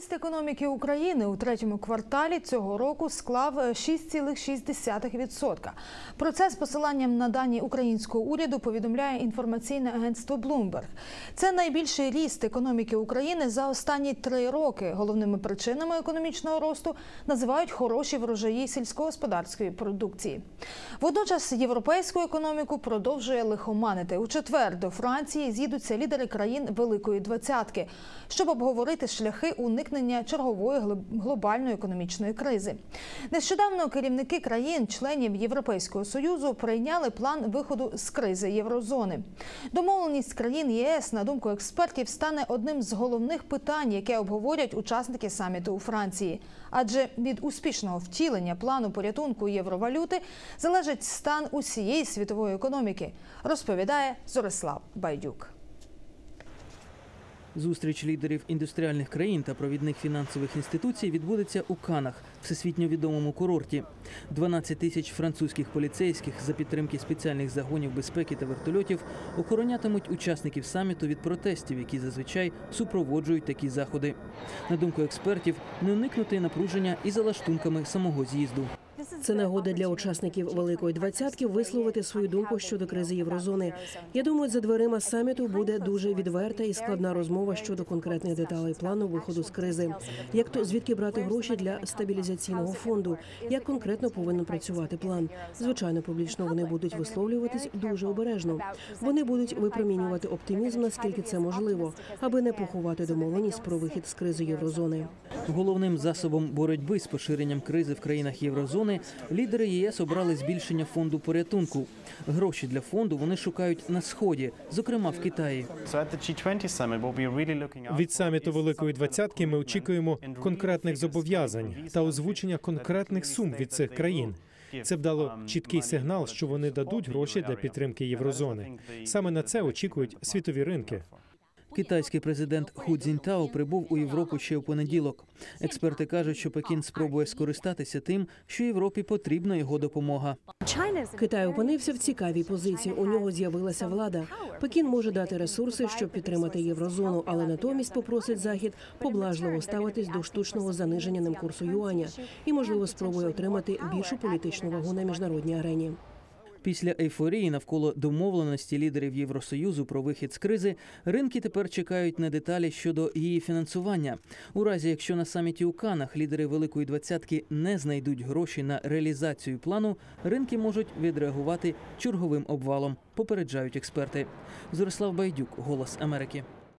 Ріст економіки України у третьому кварталі цього року склав 6,6%. Про це з посиланням на дані українського уряду повідомляє інформаційне агентство Bloomberg. Це найбільший ріст економіки України за останні три роки. Головними причинами економічного росту називають хороші врожаї сільськогосподарської продукції. Водночас європейську економіку продовжує лихоманити. У четвер до Франції з'їдуться лідери країн Великої Двадцятки, щоб обговорити шляхи уникнення чергової глоб- глобальної економічної кризи. Нещодавно керівники країн-членів Європейського союзу прийняли план виходу з кризи єврозони. Домовленість країн ЄС, на думку експертів, стане одним з головних питань, яке обговорять учасники саміту у Франції. Адже від успішного втілення плану порятунку євровалюти залежить стан усієї світової економіки, розповідає Зорислав Байдюк. Зустріч лідерів індустріальних країн та провідних фінансових інституцій відбудеться у Канах, всесвітньо відомому курорті. 12 тисяч французьких поліцейських за підтримки спеціальних загонів безпеки та вертольотів охоронятимуть учасників саміту від протестів, які зазвичай супроводжують такі заходи. На думку експертів, не уникнути напруження і за лаштунками самого з'їзду. Це нагода для учасників Великої двадцятки висловити свою думку щодо кризи єврозони. Я думаю, за дверима саміту буде дуже відверта і складна розмова щодо конкретних деталей плану виходу з кризи. Як то звідки брати гроші для стабілізаційного фонду? Як конкретно повинен працювати план? Звичайно, публічно вони будуть висловлюватись дуже обережно. Вони будуть випромінювати оптимізм, наскільки це можливо, аби не поховати домовленість про вихід з кризи єврозони. Головним засобом боротьби з поширенням кризи в країнах єврозони лідери ЄС обрали збільшення фонду порятунку. Гроші для фонду вони шукають на сході, зокрема в Китаї. Від саміту Великої двадцятки ми очікуємо конкретних зобов'язань та озвучення конкретних сум від цих країн. Це б дало чіткий сигнал, що вони дадуть гроші для підтримки єврозони. Саме на це очікують світові ринки. Китайський президент Ху Цзіньтао прибув у Європу ще у понеділок. Експерти кажуть, що Пекін спробує скористатися тим, що Європі потрібна його допомога. Китай опинився в цікавій позиції. У нього з'явилася влада. Пекін може дати ресурси, щоб підтримати єврозону, але натомість попросить захід поблажливо ставитись до штучного заниження ним курсу юаня і, можливо, спробує отримати більшу політичну вагу на міжнародній арені. Після ейфорії навколо домовленості лідерів Євросоюзу про вихід з кризи, ринки тепер чекають на деталі щодо її фінансування. У разі, якщо на саміті у Канах лідери Великої двадцятки не знайдуть гроші на реалізацію плану, ринки можуть відреагувати черговим обвалом. Попереджають експерти. Зорислав Байдюк, Голос Америки.